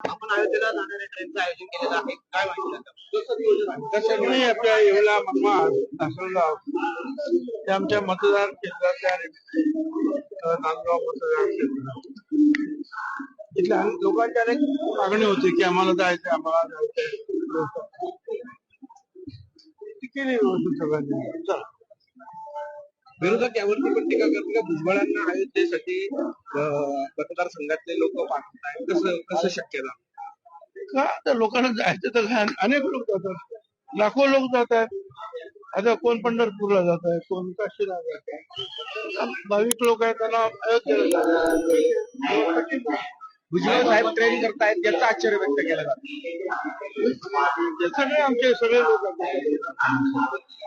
आपण अयोध्येला जाणाऱ्या ट्रेनचं आयोजन केलेलं आहे. काय माहिती आपल्या येवला नासरगाव ते आमच्या मतदार केंद्राच्या नांदगाव मतदार केंद्र. इथल्या लोकांची अनेक मागणी होती की आम्हाला जायचं आम्हाला जायचंय. ती केली व्यवस्थित सगळ्यांनी? चला. विरोधक यावरती पण टीका करते का? भुजबळांना अयोध्येसाठी मतदारसंघातले लोक पाठवत आहेत कसं कसं शक्य का? त्या लोकांना जायचं तर अनेक लोक जातात. लाखो लोक जात आहेत आता कोण पंढरपूरला जात आहे कोण काशीला जात आहे भाविक लोक आहेत त्यांना अयोध्येला भुजबळ साहेब ट्रेन करतायत याचं आश्चर्य व्यक्त केलं जातं. हे सगळे आमचे सगळे लोक आहेत.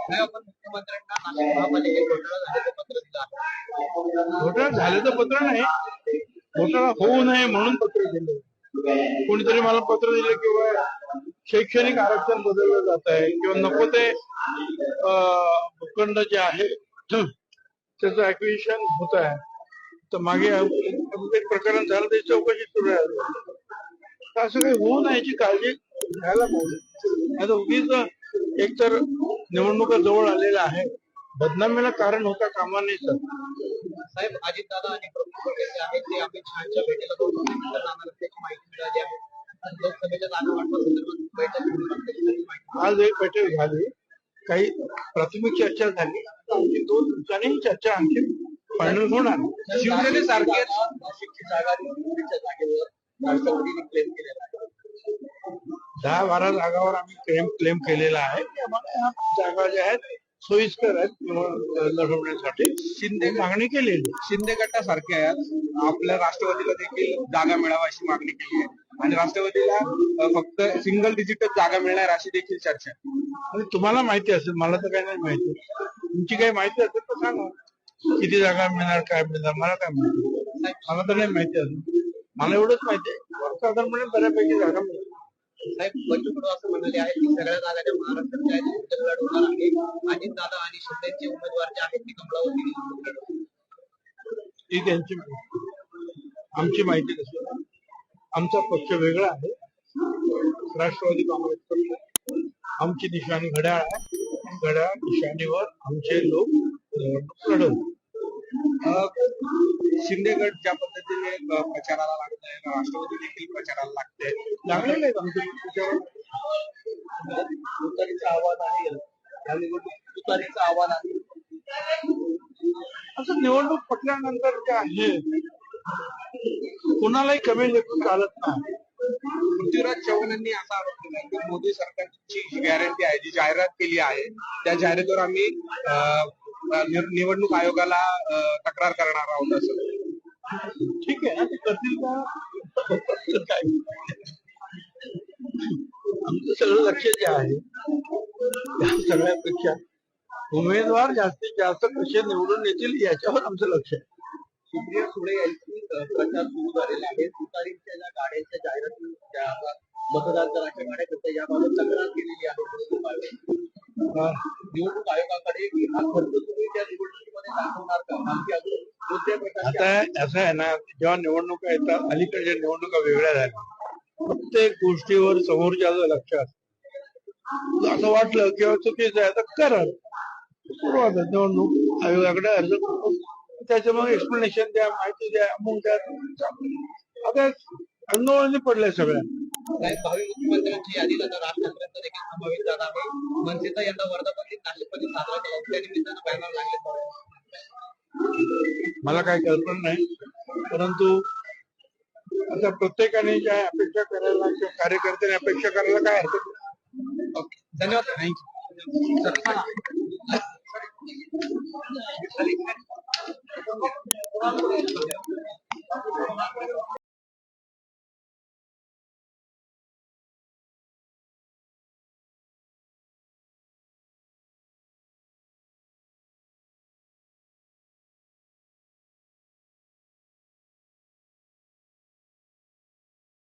काय आपण मुख्यमंत्र्यांना नाशिक महापालिकेत घोटाळा झाल्याचं पत्र दिलं आहे घोटाळा झाल्याचं पत्र नाही. घोटाळा होऊ नये म्हणून पत्र दिलं. कोणीतरी मला पत्र दिलं किंवा शैक्षणिक आरक्षण बदललं जात आहे किंवा नको ते अं, भूखंड जे आहे त्याचं ऍक्विशन होत आहे. तर मागे एक प्रकरण झालं त्याची चौकशी सुरू आहे असं काही होऊ नये याची काळजी घ्यायला पाहिजे. आता उगीच एकतर निवडणुका जवळ आलेल्या आहे बदनामीला कारण होता कामा नाही सर. साहेब अजितदादा आणि प्रफुल्ल पटेल जे आहेत ते अमित शहाच्या भेटीला दोन दिवसानंतर जाणार असल्याची माहिती मिळाली आहे. लोकसभेच्या जागा वाटपासंदर्भात बैठक आज एक बैठक झाली. काही प्राथमिक चर्चा झाली. दोन दिवसांनी ही चर्चा आणखी फायनल होणार. शिवसेनेसारखेच नाशिकची जागा जागेवर राष्ट्रवादीने क्लेम केलेला आहे. दहा बारा जागावर आम्ही क्लेम क्लेम केलेला आहे. आम्हाला जागा ज्या आहेत सोयीस्कर आहेत लढवण्यासाठी शिंदे मागणी केलेली शिंदे गटासारखे आहेत. आपल्या राष्ट्रवादीला देखील जागा मिळावा अशी मागणी केली आहे. आणि राष्ट्रवादीला फक्त सिंगल डिजिटच जागा मिळणार अशी देखील चर्चा आहे. तुम्हाला माहिती असेल मला तर काही नाही माहिती. तुमची काही माहिती असेल तर सांगा. किती जागा मिळणार काय मिळणार मला काय माहिती. मला तर नाही माहिती असेल मला एवढंच माहिती आहे. साधारणपणे बऱ्यापैकी जागा साहेब कडू असं म्हणाले आहेत की सगळ्या जागा ज्या महाराष्ट्रात आहेत उत्तर लढवणार आहे. अजित दादा आणि शिंदेचे उमेदवार जे आहेत ते कमळावरती निवडणूक लढवणार ही त्यांची आमची माहिती कशी? आमचा पक्ष वेगळा आहे. राष्ट्रवादी काँग्रेस पक्ष. आमची निशाणी घड्याळ आहे. घड्याळ निशाणीवर आमचे लोक निवडणूक शिंदे गट ज्या पद्धतीने प्रचाराला लागत आहे राष्ट्रवादी देखील प्रचाराला लागते लागलेलं आहे म्हणजे आमचे तुतारीचं आव्हान आहे. या निवडणूक तुतारीचं आव्हान आहे. असं निवडणूक पटल्यानंतर काय आहे कुणालाही कमी लेखून चालत नाही. पृथ्वीराज चव्हाण यांनी असा आरोप केला की मोदी सरकारची जी गॅरंटी आहे जी जाहिरात केली आहे त्या जाहिरातीवर आम्ही निवडणूक आयोगाला तक्रार करणार आहोत असं. ठीक आहे ना ते करतील का? काय? आमचं सगळं लक्ष जे आहे त्या सगळ्यापेक्षा उमेदवार जास्तीत जास्त कसे निवडून येतील याच्यावर आमचं लक्ष आहे. सुप्रिया सुळे यांची प्रचार सुरू झालेला आहे. तुतारीच्या ज्या गाड्यांच्या जाहिराती ज्या आता मतदारांच्या गाड्या करतात याबाबत तक्रार केलेली आहे. निवडणूक आयोगाकडे आता असं आहे ना जेव्हा निवडणुका येतात अलीकडच्या निवडणुका वेगळ्या झाल्या. प्रत्येक गोष्टीवर समोरच्या लक्ष असं वाटलं किंवा चुकीचं आहे तर करा. सुरुवात निवडणूक आयोगाकडे अर्ज करू मग एक्सप्लेनेशन द्या माहिती द्या अमुक द्या. आता आंदोलन पडल्या सगळ्या साहेब भावी मुख्यमंत्र्यांची यादी आता राज ठाकरेंचा देखील समावेश झाला आहे. मनसेचा यंदा वर्धापन दिन नाशिकमध्ये साजरा केला. त्या निमित्तानं बॅनर लागले मला काही कल्पना नाही. परंतु आता प्रत्येकाने ज्या अपेक्षा करायला किंवा कार्यकर्त्याने अपेक्षा करायला काय हरकत धन्यवाद. थँक्यू